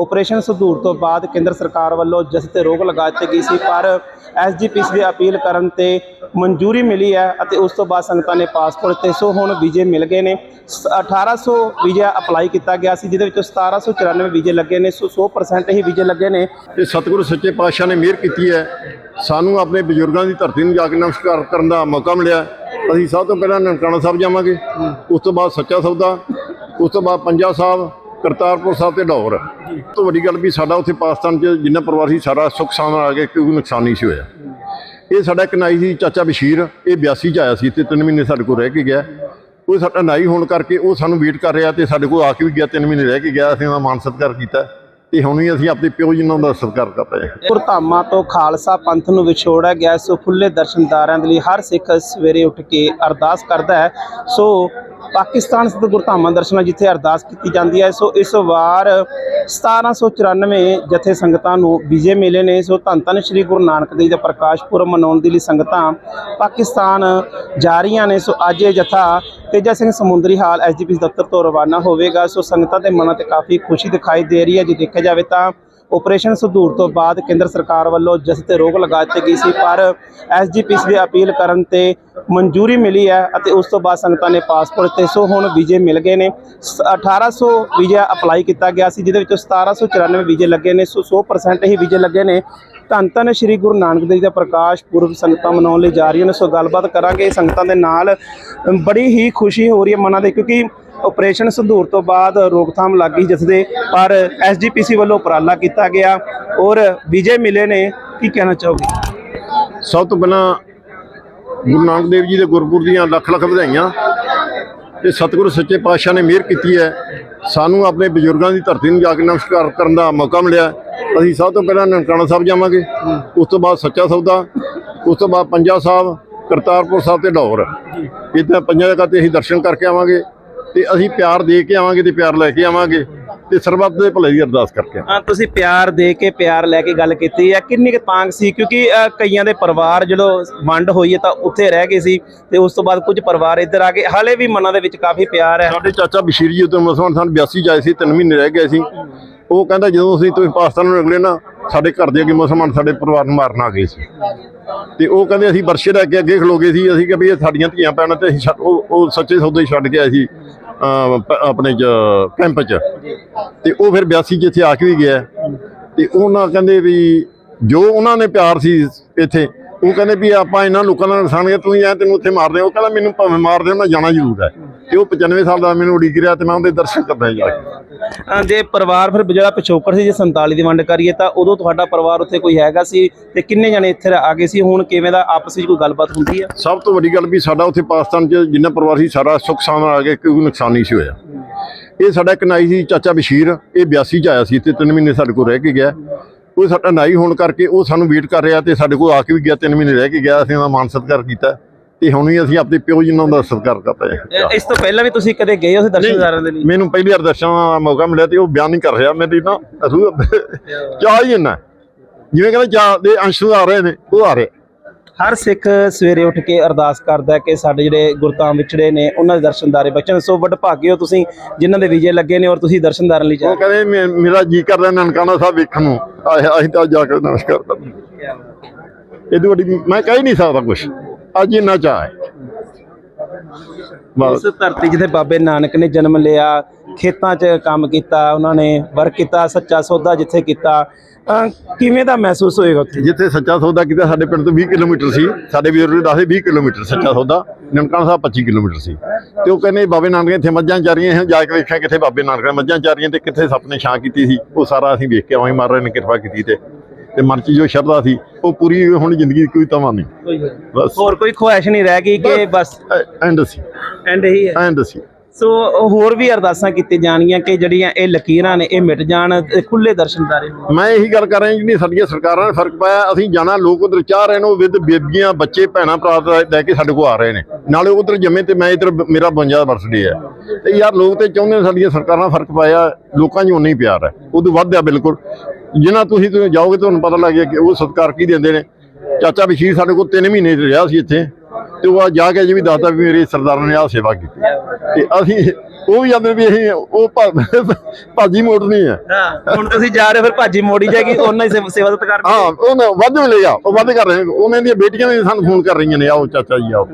Operation ਸੰਧੂਰ ਤੋਂ ਬਾਅਦ ਕੇਂਦਰ ਸਰਕਾਰ ਵੱਲੋਂ ਜਿਸ ਤੇ ਰੋਕ ਲਗਾ ਦਿੱਤੀ ਗਈ ਸੀ, ਪਰ ਐਸਜੀਪੀਸੀ ਦੀ ਅਪੀਲ ਕਰਨ ਤੇ ਮਨਜ਼ੂਰੀ ਮਿਲੀ ਹੈ ਅਤੇ ਉਸ ਤੋਂ ਬਾਅਦ ਸੰਗਤਾਂ ਨੇ ਪਾਸਪੋਰਟ ਤੇ ਸੋ ਹੁਣ ਵੀਜ਼ੇ ਮਿਲ ਗਏ ਨੇ। ਸ- 1800 ਵੀਜ਼ਾ ਅਪਲਾਈ ਕੀਤਾ ਗਿਆ ਸੀ, ਜਿਹਦੇ ਵਿੱਚੋਂ 1794 ਵੀਜ਼ੇ ਲੱਗੇ ਨੇ। ਸੋ 100% ਹੀ ਵੀਜ਼ੇ ਲੱਗੇ ਨੇ। ਤੇ ਸਤਿਗੁਰੂ ਸੱਚੇ ਪਾਤਸ਼ਾਹ ਨੇ ਮਿਹਰ ਕੀਤੀ ਹੈ। ਸਾਨੂੰ ਆਪਣੇ ਬਜ਼ੁਰਗਾਂ ਦੀ ਧਰਤੀ ਨੂੰ ਜਾ ਕੇ ਨਮਸਕਾਰ ਕਰਨ ਦਾ ਮੌਕਾ ਮਿਲਿਆ। ਅਸੀਂ ਸਭ ਤੋਂ ਪਹਿਲਾਂ ਨਨਕਾਣਾ ਸਾਹਿਬ ਜਾਵਾਂਗੇ। ਉਸ ਤੋਂ ਬਾਅਦ ਸੱਚਾ ਸੌਦਾ। ਉਸ ਤੋਂ ਬਾਅਦ ਪੰਜਾ ਸਾਹਿਬ। ਕਰਤਾਰਪੁਰ ਸਾਹਿਬ ਤੇ ਲਾਹੌਰ। ਤੋਂ ਵੱਡੀ ਗੱਲ ਵੀ ਸਾਡਾ ਉੱਥੇ ਪਾਕਿਸਤਾਨ 'ਚ ਜਿੰਨਾ ਪਰਿਵਾਰ ਸੀ ਸਾਰਾ ਸੁੱਖ ਸਾਂਦ ਆ ਗਿਆ ਕੋਈ ਨੁਕਸਾਨ ਨਹੀਂ ਸੀ ਹੋਇਆ। ਇਹ ਸਾਡਾ ਇੱਕ ਨਾਈ ਸੀ ਚਾਚਾ ਬਸ਼ੀਰ ਇਹ 82 ਚ ਆਇਆ ਸੀ ਤੇ 3 ਮਹੀਨੇ ਸਾਡੇ ਕੋਲ ਰਹਿ ਕੇ ਗਿਆ। ਉਹ ਸਾਡਾ ਨਾਈ ਹੋਣ ਕਰਕੇ ਉਹ ਸਾਨੂੰ ਵੇਟ ਕਰ ਰਿਹਾ ਤੇ ਸਾਡੇ ਕੋਲ ਆ ਕੇ ਵੀ ਗਿਆ 3 ਮਹੀਨੇ ਰਹਿ ਕੇ ਗਿਆ ਅਸੀਂ ਉਹਦਾ ਮਾਨ ਸਤਿਕਾਰ ਕੀਤਾ। ਤੇ ਹੁਣ ਵੀ ਅਸੀਂ ਆਪਣੇ ਪਿਓ ਜੀ ਨੂੰ ਦਾ ਸਤਿਕਾਰ ਕਰ ਰਹੇ ਹਾਂ। ਗੁਰਧਾਮਾਂ ਤੋਂ ਖਾਲਸਾ ਪੰਥ ਨੂੰ ਵਿਛੋੜਿਆ ਗਿਆ ਸੋ ਖੁੱਲੇ ਦਰਸ਼ਨਦਾਰਾਂ ਦੇ ਲਈ ਹਰ ਸਿੱਖ ਸਵੇਰੇ ਉੱਠ ਕੇ ਅਰਦਾਸ ਕਰਦਾ ਹੈ। ਸੋ ਪਾਕਿਸਤਾਨ ਸਥਿਤ ਗੁਰਧਾਮਾਂ ਦਰਸ਼ਨਾਂ ਜਿੱਥੇ ਅਰਦਾਸ ਕੀਤੀ ਜਾਂਦੀ ਹੈ, ਸੋ ਇਸ ਵਾਰ 1794 ਜਥੇ ਸੰਗਤਾਂ ਨੂੰ ਵਿਜੇ ਮਿਲੇ ਨੇ। ਸੋ ਧੰਨ ਧੰਨ ਸ੍ਰੀ ਗੁਰੂ ਨਾਨਕ ਦੇਵ ਦਾ ਪ੍ਰਕਾਸ਼ ਪੁਰਬ ਮਨਾਉਣ ਦੇ ਲਈ ਸੰਗਤਾਂ ਪਾਕਿਸਤਾਨ ਜਾ ਰਹੀਆਂ ਨੇ। ਸੋ ਅੱਜ ਇਹ ਜਥਾ ਤੇਜਾ ਸਿੰਘ ਸਮੁੰਦਰੀ ਹਾਲ ਐਸਜੀਪੀ ਦਫ਼ਤਰ ਤੋਂ ਰਵਾਨਾ ਹੋਵੇਗਾ। ਸੋ ਸੰਗਤਾਂ ਦੇ ਮਨਾਂ ਤੇ ਕਾਫੀ ਖੁਸ਼ੀ ਦਿਖਾਈ ਦੇ ਰਹੀ ਹੈ। ਜੇ ਦੇਖਿਆ ਜਾਵੇ ਤਾਂ ਆਪਰੇਸ਼ਨ ਸੁਧੂਰ ਤੋਂ ਬਾਅਦ ਕੇਂਦਰ ਸਰਕਾਰ ਵੱਲੋਂ ਜਿਸ ਤੇ ਰੋਕ ਲਗਾ ਦਿੱਤੀ ਗਈ ਸੀ, ਪਰ ਐਸਜੀਪੀਸੀ ਦੀ ਅਪੀਲ ਕਰਨ ਤੇ ਮਨਜ਼ੂਰੀ ਮਿਲੀ ਹੈ ਅਤੇ ਉਸ ਤੋਂ ਬਾਅਦ ਸੰਗਤਾਂ ਨੇ ਪਾਸਪੋਰਟ ਤੇ, ਸੋ ਹੁਣ ਵੀਜ਼ੇ ਮਿਲ ਗਏ ਨੇ। ਸ- 1800 ਵੀਜ਼ਾ ਅਪਲਾਈ ਕੀਤਾ ਗਿਆ ਸੀ, ਜਿਹਦੇ ਵਿੱਚੋਂ 1794 ਵੀਜ਼ੇ ਲੱਗੇ ਨੇ, ਸੋ 100% ਹੀ ਵੀਜ਼ੇ ਲੱਗੇ ਨੇ। ਧੰਨ ਧੰਨ ਸ੍ਰੀ ਗੁਰੂ ਨਾਨਕ ਦੇਵ ਜੀ ਦਾ ਪ੍ਰਕਾਸ਼ ਪੁਰਬ ਸੰਗਤਾਂ ਮਨਾਉਣ ਲਈ ਜਾ ਰਹੀਆਂ ਨੇ, ਸੋ ਗੱਲਬਾਤ ਕਰਾਂਗੇ ਸੰਗਤਾਂ ਦੇ ਨਾਲ। ਬੜੀ ਹੀ ਖੁਸ਼ੀ ਹੋ ਰਹੀ ਹੈ ਮਨਾਂ ਦੇ, ਕਿਉਂਕਿ ਆਪਰੇਸ਼ਨ ਸੰਧੂਰ ਤੋਂ ਬਾਅਦ ਰੋਕਥਾਮ ਲੱਗ ਗਈ ਜਿਸ ਦੇ ਪਰ ਐਸਜੀਪੀਸੀ ਵੱਲੋਂ ਉਪਰਾਲਾ ਕੀਤਾ ਗਿਆ ਔਰ ਵਿਜੇ ਮਿਲੇ ਨੇ, ਕੀ ਕਹਿਣਾ ਚਾਹੋਗੇ? ਸਭ ਤੋਂ ਪਹਿਲਾਂ ਗੁਰੂ ਨਾਨਕ ਦੇਵ ਜੀ ਦੇ ਗੁਰਪੁਰਬ ਦੀਆਂ ਲੱਖ ਲੱਖ ਵਧਾਈਆਂ ਤੇ ਸਤਿਗੁਰੂ ਸੱਚੇ ਪਾਤਸ਼ਾਹ ਨੇ ਮਿਹਰ ਕੀਤੀ ਹੈ। ਸਾਨੂੰ ਆਪਣੇ ਬਜ਼ੁਰਗਾਂ ਦੀ ਧਰਤੀ ਨੂੰ ਜਾ ਕੇ ਨਮਸਕਾਰ ਕਰਨ ਦਾ ਮੌਕਾ ਮਿਲਿਆ। ਅਸੀਂ ਸਭ ਤੋਂ ਪਹਿਲਾਂ ਨਨਕਾਣਾ ਸਾਹਿਬ ਜਾਵਾਂਗੇ, ਉਸ ਤੋਂ ਬਾਅਦ ਸੱਚਾ ਸੌਦਾ, ਉਸ ਤੋਂ ਬਾਅਦ ਪੰਜਾ ਸਾਹਿਬ, ਕਰਤਾਰਪੁਰ ਸਾਹਿਬ ਤੇ ਲਾਹੌਰ। ਇੱਥੇ ਪੰਜਾਂ ਜਗ੍ਹਾ ਤੇ ਅਸੀਂ ਦਰਸ਼ਨ ਕਰਕੇ ਆਵਾਂਗੇ। ਤੇ ਅਸੀਂ ਪਿਆਰ ਦੇ ਕੇ ਆਵਾਂਗੇ ਤੇ ਪਿਆਰ ਲੈ ਕੇ ਆਵਾਂਗੇ ਤੇ ਸਰਬੱਤ ਦੇ ਭਲੇ ਦੀ ਅਰਦਾਸ ਕਰਕੇ। ਹਾਂ ਤੁਸੀਂ ਪਿਆਰ ਦੇ ਕੇ ਪਿਆਰ ਲੈ ਕੇ ਗੱਲ ਕੀਤੀ ਹੈ। ਕਿੰਨੀ ਕੁ ਤਾਂਗ ਸੀ? ਕਿਉਂਕਿ ਕਈਆਂ ਦੇ ਪਰਿਵਾਰ ਜਦੋਂ ਵੰਡ ਹੋਈ ਹੈ ਤਾਂ ਉੱਥੇ ਰਹਿ ਗਏ ਸੀ ਤੇ ਉਸ ਤੋਂ ਬਾਅਦ ਕੁਝ ਪਰਿਵਾਰ ਇੱਧਰ ਆ ਗਏ। ਹਾਲੇ ਵੀ ਮਨਾਂ ਦੇ ਵਿੱਚ ਕਾਫੀ ਪਿਆਰ ਹੈ। ਸਾਡੇ ਚਾਚਾ ਬਸ਼ੀਰ ਜੀ ਉਦੋਂ ਮੁਸਲਮਾਨ ਸਨ 82 ਚ ਆਏ ਸੀ 3 ਮਹੀਨੇ ਰਹਿ ਗਏ ਸੀ। ਉਹ ਕਹਿੰਦਾ ਜਦੋਂ ਅਸੀਂ ਤੁਸੀਂ ਪਾਕਿਸਤਾਨ ਨੂੰ ਨਿਕਲੇ ਨਾ ਸਾਡੇ ਘਰ ਦੇ ਅੱਗੇ ਮੁਸਲਮਾਨ ਸਾਡੇ ਪਰਿਵਾਰ ਨੂੰ ਮਾਰਨ ਆ ਗਏ ਸੀ। ਤੇ ਉਹ ਕਹਿੰਦੇ ਅਸੀਂ ਬਰਸ਼ੇ ਦੇ ਅੱਗੇ ਅੱਗੇ ਖਲੋ ਗਏ ਸੀ। ਅਸੀਂ ਕਿ ਵੀ ਇਹ ਸਾਡੀਆਂ ਧੀਆਂ ਪੈਣਾ ਤੇ ਅਸੀਂ ਉਹ ਉਹ ਸੱਚੇ ਸੌਦੇ ਛੱਡ ਕੇ ਆਏ ਸੀ। ਆਪਣੇ ਚ, ਕੈਂਪ ਚ। ਤੇ ਉਹ ਫਿਰ 82 ਚ ਇੱਥੇ ਆ ਕੇ ਵੀ ਗਿਆ। ਤੇ ਉਹਨਾਂ ਕਹਿੰਦੇ ਵੀ ਜੋ ਉਹਨਾਂ ਨੇ ਪਿਆਰ ਸੀ ਇੱਥੇ, ਉਹ ਕਹਿੰਦੇ ਵੀ ਆਪਾਂ ਇਹਨਾਂ ਲੋਕਾਂ ਨਾਲ ਨੁਕਸਾਨ ਗਿਆ ਤੂੰ ਐ ਤੈਨੂੰ ਉੱਥੇ ਮਾਰਦੇ ਉਹ ਕਹਿੰਦਾ, ਮੈਨੂੰ ਭਾਵੇਂ ਮਾਰਦੇ ਦੇ ਮੈਂ ਜਾਣਾ ਜ਼ਰੂਰ ਹੈ। ਤੇ ਉਹ 95 ਸਾਲ ਦਾ ਮੈਨੂੰ ਉਡੀਕ ਰਿਹਾ ਤੇ ਮੈਂ ਉਹਦੇ ਦਰਸ਼ਨ ਕਰਦਾ ਜਾ ਕੇ। ਅ, ਜੇ ਪਰਿਵਾਰ ਫਿਰ ਜਿਹੜਾ ਪਿਛੋਕੜ ਸੀ ਜੇ 47 ਦੀ ਵੰਡ ਕਰੀਏ ਤਾਂ ਉਦੋਂ ਤੁਹਾਡਾ ਪਰਿਵਾਰ ਉੱਥੇ ਕੋਈ ਹੈਗਾ ਸੀ ਤੇ ਕਿੰਨੇ ਜਣੇ ਇੱਥੇ ਆ ਗਏ ਸੀ? ਹੁਣ ਕਿਵੇਂ ਦਾ ਆਪਸ ਵਿੱਚ ਕੋਈ ਗੱਲਬਾਤ ਹੁੰਦੀ ਹੈ ਸਭ ਤੋਂ ਵੱਡੀ ਗੱਲ ਵੀ ਸਾਡਾ ਉੱਥੇ ਪਾਕਿਸਤਾਨ 'ਚ ਜਿੰਨਾ ਪਰਿਵਾਰ ਸੀ ਸਾਰਾ ਸੁੱਖ ਸਾਂਦ ਆ ਗਿਆ ਕੋਈ ਨੁਕਸਾਨ ਨਹੀਂ ਸੀ ਹੋਇਆ। ਇਹ ਸਾਡਾ ਇੱਕ ਨਾਈ ਸੀ ਚਾਚਾ ਬਸ਼ੀਰ ਇਹ 82 ਚ ਆਇਆ ਸੀ ਤੇ 3 ਮਹੀਨੇ ਸਾਡੇ ਕੋਲ ਰਹਿ ਕੇ ਗਿਆ। ਉਹ ਸਾਡਾ ਨਾਈ ਹੋਣ ਕਰਕੇ ਉਹ ਸਾਨੂੰ ਵੇਟ ਕਰ ਰਿਹਾ ਤੇ ਸਾਡੇ ਕੋਲ ਆ ਕੇ ਵੀ ਗਿਆ 3 ਮਹੀਨੇ ਰਹਿ ਕੇ ਗਿਆ ਅਸੀਂ ਉਹਦਾ ਮਾਨ ਸਤਿਕਾਰ ਕੀਤਾ। ਤੇ ਹੁਣ ਵੀ ਅਸੀਂ ਆਪਣੇ ਪਿਓ ਜੀ ਨੂੰ ਦਾ ਸਤਿਕਾਰ ਕਰ ਰਹੇ ਹਾਂ। ਇਸ ਤੋਂ ਪਹਿਲਾਂ ਵੀ ਤੁਸੀਂ ਕਦੇ ਗਏ ਹੋ ਦਰਸ਼ਨਦਾਰਾਂ ਦੇ ਲਈ? ਮੈਨੂੰ ਪਹਿਲੀ ਵਾਰ ਦਰਸ਼ਨ ਦਾ ਮੌਕਾ ਮਿਲਿਆ ਤੇ ਉਹ ਬਿਆਨ ਨਹੀਂ ਕਰ ਰਿਹਾ। ਮੇਰੀ ਨਾ ਰੂਹ ਚਾਹ ਹੀ ਇੰਨਾ। ਜਿਵੇਂ ਕਹਿੰਦੇ ਚਾਹ ਦੇ ਅੰਸ਼ ਆ ਰਹੇ ਨੇ ਉਹ ਆ ਰਹੇ। ਹਰ ਸਿੱਖ ਸਵੇਰੇ ਉੱਠ ਕੇ ਅਰਦਾਸ ਕਰਦਾ ਹੈ ਕਿ ਸਾਡੇ ਜਿਹੜੇ ਗੁਰਤਾਮ ਵਿਛੜੇ ਨੇ ਉਹਨਾਂ ਦੇ ਦਰਸ਼ਨਦਾਰੇ ਬਚਣ। ਸੋ ਵਡਭਾਗੇ ਹੋ ਤੁਸੀਂ ਜਿਨ੍ਹਾਂ ਦੇ ਵੀਜ਼ੇ ਲੱਗੇ ਨੇ ਔਰ ਤੁਸੀਂ ਦਰਸ਼ਨਦਾਰਾਂ ਲਈ ਜਾ ਉਹ ਕਹਿੰਦੇ ਮੇਰਾ ਜੀ ਕਰਦਾ ਨਨਕਾਣਾ ਸਾਹਿਬ ਵੇਖਣ ਨੂੰ। ਅਸੀਂ ਤਾਂ ਜਾ ਕੇ ਨਮਸਕਾਰ ਕਰਨਾ ਇਹਦੀ ਵੱਡੀ ਮੈਂ ਕਹਿ ਨਹੀਂ ਸਕਦਾ ਕੁਝ ਅੱਜ ਇੰਨਾ ਚਾਹ ਹੈ। ਇਸ ਧਰਤੀ ਜਿੱਥੇ ਬਾਬੇ ਨਾਨਕ ਨੇ ਜਨਮ ਲਿਆ ਖੇਤਾਂ 'ਚ ਕੰਮ ਕੀਤਾ ਉਹਨਾਂ ਨੇ ਵਰਕ ਕੀਤਾ ਸੱਚਾ ਸੌਦਾ ਜਿੱਥੇ ਕੀਤਾ ਕਿਵੇਂ ਦਾ ਮਹਿਸੂਸ ਹੋਏਗਾ ਉੱਥੇ? ਜਿੱਥੇ ਸੱਚਾ ਸੌਦਾ ਕੀਤਾ ਸਾਡੇ ਪਿੰਡ ਤੋਂ 20 ਕਿਲੋਮੀਟਰ ਸੀ। ਸਾਡੇ ਵੀਰ ਨੇ ਦੱਸੇ 20 ਕਿਲੋਮੀਟਰ ਸੱਚਾ ਸੌਦਾ ਨਨਕਾਣਾ ਸਾਹਿਬ 25 ਕਿਲੋਮੀਟਰ ਸੀ। ਤੇ ਉਹ ਕਹਿੰਦੇ ਬਾਬੇ ਨਾਨਕ ਇੱਥੇ ਮੱਝਾਂ ਚਾਰੀਆਂ ਹੈ ਜਾ ਕੇ ਵੇਖਿਆ ਕਿੱਥੇ ਬਾਬੇ ਨਾਨਕ ਨੇ ਮੱਝਾਂ ਚਾਰੀਆਂ ਤੇ ਕਿੱਥੇ ਸੱਪ ਨੇ ਛਾਂ ਕੀਤੀ ਸੀ। ਉਹ ਸਾਰਾ ਅਸੀਂ ਵੇਖ ਕੇ ਆਵਾਂ ਮਹਾਰਾਜ ਨੇ ਕਿਰਪਾ ਕੀਤੀ ਤੇ। ਤੇ ਮਨ 'ਚ ਜੋ ਸ਼ਰਧਾ ਸੀ ਉਹ ਪੂਰੀ ਹੁਣ ਜ਼ਿੰਦਗੀ ਦੀ ਕੋਈ ਤਮਾ ਨਹੀਂ। ਬਸ। ਹੋਰ ਕੋਈ ਖੁਆਇਸ਼ ਨਹੀਂ ਰਹਿ ਗਈ ਕਿ ਬਸ। And C. ਐਂਡ ਹੀ ਹੈ। ਐਂਡ ਸੀ। ਸੋ ਹੋਰ ਵੀ ਅਰਦਾਸਾਂ ਕੀਤੀਆਂ ਜਾਣੀਆਂ ਕਿ ਜਿਹੜੀਆਂ ਇਹ ਲਕੀਰਾਂ ਨੇ ਇਹ ਮਿਟ ਜਾਣ ਖੁੱਲੇ ਦਰਸ਼ਨਦਾਰੇ ਮੈਂ ਇਹੀ ਗੱਲ ਕਰ ਰਿਹਾ ਜਿਹੜੀ ਸਾਡੀਆਂ ਸਰਕਾਰਾਂ ਨੇ ਫ਼ਰਕ ਪਾਇਆ ਅਸੀਂ ਜਾਣਾ ਲੋਕ ਉਧਰ ਚਾਹ ਰਹੇ ਨੇ ਉਹ ਵਿਦ ਬੇਬੀਆਂ ਬੱਚੇ ਭੈਣਾਂ ਭਰਾ ਲੈ ਕੇ ਸਾਡੇ ਕੋਲ ਆ ਰਹੇ ਨੇ। ਨਾਲੇ ਉਧਰ ਜੰਮੇ ਤੇ ਮੈਂ ਇਧਰ ਮੇਰਾ 52 ਬਰਥਡੇ ਹੈ। ਤੇ ਯਾਰ ਲੋਕ ਤੇ ਚਾਹੁੰਦੇ ਨੇ ਸਾਡੀਆਂ ਸਰਕਾਰਾਂ ਫ਼ਰਕ ਪਾਇਆ ਲੋਕਾਂ 'ਚ ਉਨਾ ਹੀ ਪਿਆਰ ਹੈ। ਉਦੋਂ ਵੱਧ ਆ ਬਿਲਕੁਲ। ਜਿਨ੍ਹਾਂ ਤੁਸੀਂ ਤੁਸੀਂ ਜਾਓਗੇ ਤੁਹਾਨੂੰ ਪਤਾ ਲੱਗ ਗਿਆ ਕਿ ਉਹ ਸਤਿਕਾਰ ਕੀ ਦਿੰਦੇ ਨੇ। ਚਾਚਾ ਬਸ਼ੀਰ ਸਾਡੇ ਕੋਲ 3 ਮਹੀਨੇ ਰਿਹਾ ਸੀ ਇੱਥੇ। ਤੇ ਉਹ ਆ ਜਾ ਕੇ ਜੀ ਵੀ ਦੱਸਦਾ ਵੀ ਮੇਰੇ ਸਰਦਾਰਾਂ ਨੇ ਆਹ ਸੇਵਾ ਕੀਤੀ। ਤੇ ਅਸੀਂ ਉਹ ਵੀ ਜਾਂਦੇ ਵੀ ਅਸੀਂ ਉਹ ਭਾਜੀ ਮੋੜਨੀ ਆ। ਹੁਣ ਤੁਸੀਂ ਜਾ ਰਹੇ ਫਿਰ ਭਾਜੀ ਮੋੜੀ ਜਾਏਗੀ ਉਹਨਾਂ ਹੀ ਸੇਵਾ- ਸੇਵਾ ਕਰ ਹਾਂ ਉਹਨੇ ਵੱਧ ਮਿਲੇ ਆ ਉਹ ਵੱਧ ਕਰ ਰਹੇ। ਉਹਨਾਂ ਦੀਆਂ ਬੇਟੀਆਂ ਵੀ ਸਾਨੂੰ ਫੋਨ ਕਰ ਰਹੀਆਂ ਨੇ ਆਓ ਚਾਚਾ ਜੀ ਆਓ।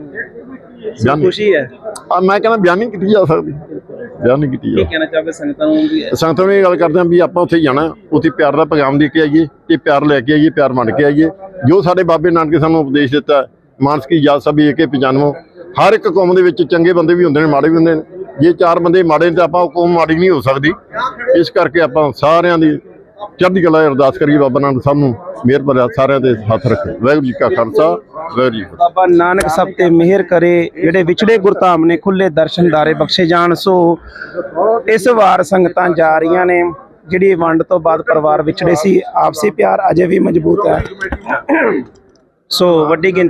ਖੁਸ਼ੀ ਹੈ। ਆ ਮੈਂ ਕਹਿੰਦਾ ਬਿਆਨ ਨਹੀਂ ਕੀਤੀ ਜਾ ਸਕਦੀ। ਬਿਆਨ ਨਹੀਂ ਕੀਤੀ ਜਾ ਕੀ ਕਹਿਣਾ ਚਾਹੋਗੇ ਸੰਗਤਾਂ ਨੂੰ ਵੀ ਸੰਗਤਾਂ ਨੂੰ ਇਹ ਗੱਲ ਕਰਦੇ ਹਾਂ ਵੀ ਆਪਾਂ ਉੱਥੇ ਜਾਣਾ ਉੱਥੇ ਪਿਆਰ ਦਾ ਪੈਗਾਮ ਦੇ ਕੇ ਆਈਏ ਤੇ ਪਿਆਰ ਲੈ ਕੇ ਆਈਏ ਪਿਆਰ ਵੰਡ ਕੇ ਆਈਏ। ਜੋ ਸਾਡੇ ਬਾਬੇ ਨਾਨਕ ਸਾਨੂੰ ਉਪਦੇਸ਼ ਦਿੱਤਾ ਹੈ, ਮਾਨਸ ਕੀ ਜਾਤ ਸਭੀ ਏਕੇ ਪਛਾਨਵੋ ਹਰ ਇੱਕ ਕੌਮ ਦੇ ਵਿੱਚ ਚੰਗੇ ਬੰਦੇ ਵੀ ਹੁੰਦੇ ਨੇ ਮਾੜੇ ਵੀ ਹੁੰਦੇ ਨੇ। ਜੇ ਚਾਰ ਬੰਦੇ ਮਾੜੇ ਨੇ ਤਾਂ ਆਪਾਂ ਉਹ ਕੌਮ ਮਾੜੀ ਨਹੀਂ ਹੋ ਸਕਦੀ। ਇਸ ਕਰਕੇ ਆਪਾਂ ਸਾਰਿਆਂ ਦੀ ਚੜ੍ਹਦੀ ਕਲਾ ਅਰਦਾਸ ਕਰੀਏ ਬਾਬਾ ਨਾਨਕ ਸਭ ਨੂੰ, ਮਿਹਰ ਭਰਿਆ ਸਾਰਿਆਂ ਦੇ ਹੱਥ ਰੱਖੇ। ਵਾਹਿਗੁਰੂ ਜੀ ਕਾ ਖਾਲਸਾ, ਵਾਹਿਗੁਰੂ ਜੀ ਬਾਬਾ ਨਾਨਕ ਸਭ ਤੇ ਮਿਹਰ ਕਰੇ, ਜਿਹੜੇ ਵਿਛੜੇ ਗੁਰਧਾਮ ਨੇ ਖੁੱਲੇ ਦਰਸ਼ਨਦਾਰੇ ਬਖਸ਼ੇ ਜਾਣ, ਸੋ ਇਸ ਵਾਰ ਸੰਗਤਾਂ ਜਾ ਰਹੀਆਂ ਨੇ, ਜਿਹੜੀ ਵੰਡ ਤੋਂ ਬਾਅਦ ਪਰਿਵਾਰ ਵਿਛੜੇ ਸੀ, ਆਪਸੀ ਪਿਆਰ ਅਜੇ ਵੀ ਮਜ਼ਬੂਤ ਹੈ। ਸੋ ਵੱਡੀ ਗਿਣਤੀ